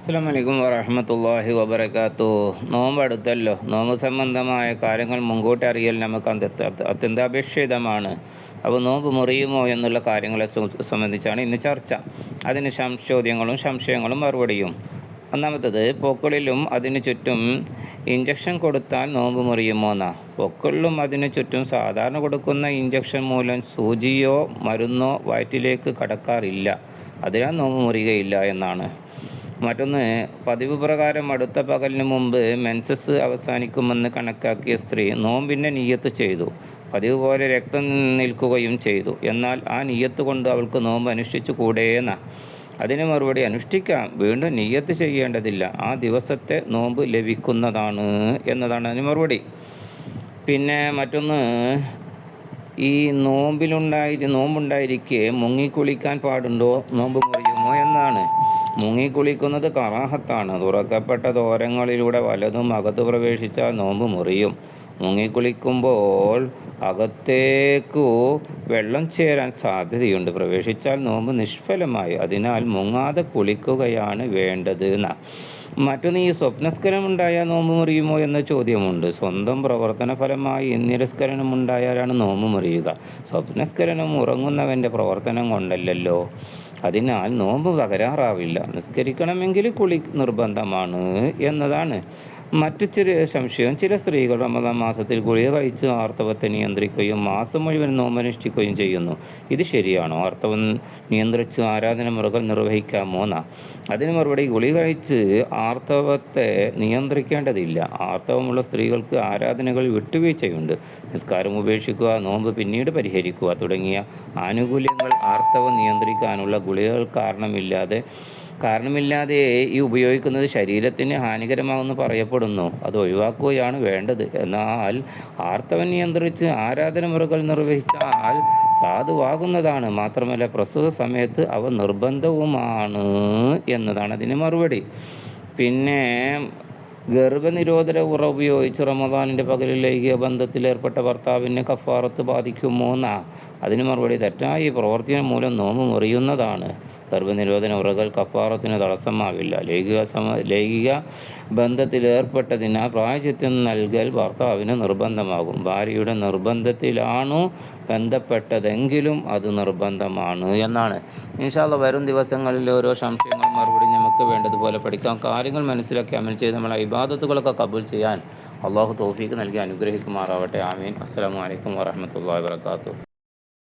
അസ്സാം വലൈക്കും വറഹമത്തല്ലാഹി വബർക്കാത്തു നോമ്പ് അടുത്തല്ലോ നോമ്പ് സംബന്ധമായ കാര്യങ്ങൾ മുൻകൂട്ടി അറിയൽ നമുക്ക് അത്യ- അത്യന്താപേക്ഷിതമാണ്. അപ്പോൾ നോമ്പ് മുറിയുമോ എന്നുള്ള കാര്യങ്ങളെ സംബന്ധിച്ചാണ് ഇന്ന് ചർച്ച. അതിന് സംശോദ്യങ്ങളും സംശയങ്ങളും മറുപടിയും. ഒന്നാമത്തത് പൊക്കളിലും അതിന് ചുറ്റും ഇഞ്ചക്ഷൻ കൊടുത്താൽ നോമ്പ് മുറിയുമോ എന്നാ? പൊക്കിളിലും അതിന് ചുറ്റും സാധാരണ കൊടുക്കുന്ന ഇഞ്ചക്ഷൻ മൂലം സൂചിയോ മരുന്നോ വയറ്റിലേക്ക് കടക്കാറില്ല. അതിനാൽ നോമ്പ് മുറിയുകയില്ല എന്നാണ്. മറ്റൊന്ന് പതിവ് പ്രകാരം അടുത്ത പകലിന് മുമ്പ് മെൻസസ് അവസാനിക്കുമെന്ന് കണക്കാക്കിയ സ്ത്രീ നോമ്പിന്റെ നീയത്ത് ചെയ്തു. പതിവ് പോലെ രക്തം നിൽക്കുകയും ചെയ്തു. എന്നാൽ ആ നീയത്ത് കൊണ്ട് അവൾക്ക് നോമ്പ് അനുഷ്ഠിച്ചു കൂടേന്ന അതിന് മറുപടി അനുഷ്ഠിക്കാം. വീണ്ടും നീയത്ത് ചെയ്യേണ്ടതില്ല. ആ ദിവസത്തെ നോമ്പ് ലഭിക്കുന്നതാണ് എന്നതാണ് അതിന് മറുപടി. പിന്നെ മറ്റൊന്ന് ഈ നോമ്പിലുണ്ടായി നോമ്പുണ്ടായിരിക്കെ മുങ്ങിക്കുളിക്കാൻ പാടുണ്ടോ? നോമ്പ് മുറിയുമോ? എന്നാണ്. മുങ്ങിക്കുളിക്കുന്നത് കറാഹത്താണ്. തുറക്കപ്പെട്ട ദ്വാരങ്ങളിലൂടെ വലതും അകത്ത് പ്രവേശിച്ചാൽ നോമ്പ് മുറിയും. മുങ്ങിക്കുളിക്കുമ്പോൾ അകത്തേക്കു വെള്ളം ചേരാൻ സാധ്യതയുണ്ട്. പ്രവേശിച്ചാൽ നോമ്പ് നിഷ്ഫലമായി. അതിനാൽ മുങ്ങാതെ കുളിക്കുകയാണ് വേണ്ടത് എന്നാ മറ്റൊന്ന് ഈ സ്വപ്നസ്കരം ഉണ്ടായാൽ നോമ്പ് മുറിയുമോ എന്ന ചോദ്യമുണ്ട്. സ്വന്തം പ്രവർത്തന ഫലമായി നിരസ്കരണം ഉണ്ടായാലാണ് നോമ്പ് മുറിയുക. സ്വപ്നസ്കരണം ഉറങ്ങുന്നവന്റെ പ്രവർത്തനം കൊണ്ടല്ലല്ലോ. അതിനാൽ നോമ്പ് തകരാറാവില്ല. നിസ്കരിക്കണമെങ്കിൽ കുളി നിർബന്ധമാണ് എന്നതാണ്. മറ്റു ചെറിയ സംശയം ചില സ്ത്രീകൾ റമദാൻ മാസത്തിൽ ഗുളിക കഴിച്ച് ആർത്തവത്തെ നിയന്ത്രിക്കുകയും മാസം മുഴുവൻ നോമനുഷ്ഠിക്കുകയും ചെയ്യുന്നു. ഇത് ശരിയാണോ? ആർത്തവം നിയന്ത്രിച്ച് ആരാധന മുറകൾ നിർവഹിക്കാമോ എന്നാ അതിന് മറുപടി ഗുളിക കഴിച്ച് ആർത്തവത്തെ നിയന്ത്രിക്കേണ്ടതില്ല. ആർത്തവമുള്ള സ്ത്രീകൾക്ക് ആരാധനകൾ വിട്ടുവീഴ്ചയുണ്ട്. നിസ്കാരം ഉപേക്ഷിക്കുക നോമ്പ് പിന്നീട് പരിഹരിക്കുക തുടങ്ങിയ ആനുകൂല്യങ്ങൾ ആർത്തവം നിയന്ത്രിക്കാനുള്ള ഗുളികകൾ കാരണമില്ലാതെ കാരണമില്ലാതെ ഈ ഉപയോഗിക്കുന്നത് ശരീരത്തിന് ഹാനികരമാകുമെന്ന് പറയപ്പെടുന്നു. അത് ഒഴിവാക്കുകയാണ് വേണ്ടത്. എന്നാൽ ആർത്തവം നിയന്ത്രിച്ച് ആരാധന മുറകൾ നിർവഹിച്ചാൽ സാധുവാകുന്നതാണ്. മാത്രമല്ല പ്രസ്തുത സമയത്ത് അവ നിർബന്ധവുമാണ് എന്നതാണ് അതിന് മറുപടി. പിന്നെ ഗർഭനിരോധന ഉറ ഉപയോഗിച്ച് റമദാനിന്റെ പകലിൽ ലൈംഗിക ബന്ധത്തിലേർപ്പെട്ട ഭർത്താവിനെ കഫാറത്ത് ബാധിക്കുമോ എന്നാ അതിന് മറുപടി തെറ്റായി പ്രവർത്തിനം മൂലം നോമ്പ് മുറിയുന്നതാണ്. ഗർഭനിരോധന ഉറകൾ കഫാറത്തിന് തടസ്സമാവില്ല. ലൈംഗിക സമ ലൈംഗിക ബന്ധത്തിലേർപ്പെട്ടതിനാൽ പ്രായചിത്യം നൽകൽ ഭർത്താവിന് നിർബന്ധമാകും. ഭാര്യയുടെ നിർബന്ധത്തിലാണു ബന്ധപ്പെട്ടതെങ്കിലും അത് നിർബന്ധമാണ് എന്നാണ്. ഇൻഷാല്ല വരും ദിവസങ്ങളിൽ ഓരോ സംശയങ്ങളും മറുപടി നമുക്ക് വേണ്ടതുപോലെ പഠിക്കാം. കാര്യങ്ങൾ മനസ്സിലാക്കി അമൽ ചെയ്ത് നമ്മളെ ഇബാദത്തുകളൊക്കെ കബൂൽ ചെയ്യാൻ അള്ളാഹു തോഫീക്ക് നൽകി അനുഗ്രഹിക്കുമാറാവട്ടെ. ആമീൻ. അസ്സാം വലൈക്കും വാഹമത്തല്ലാ വാത്തു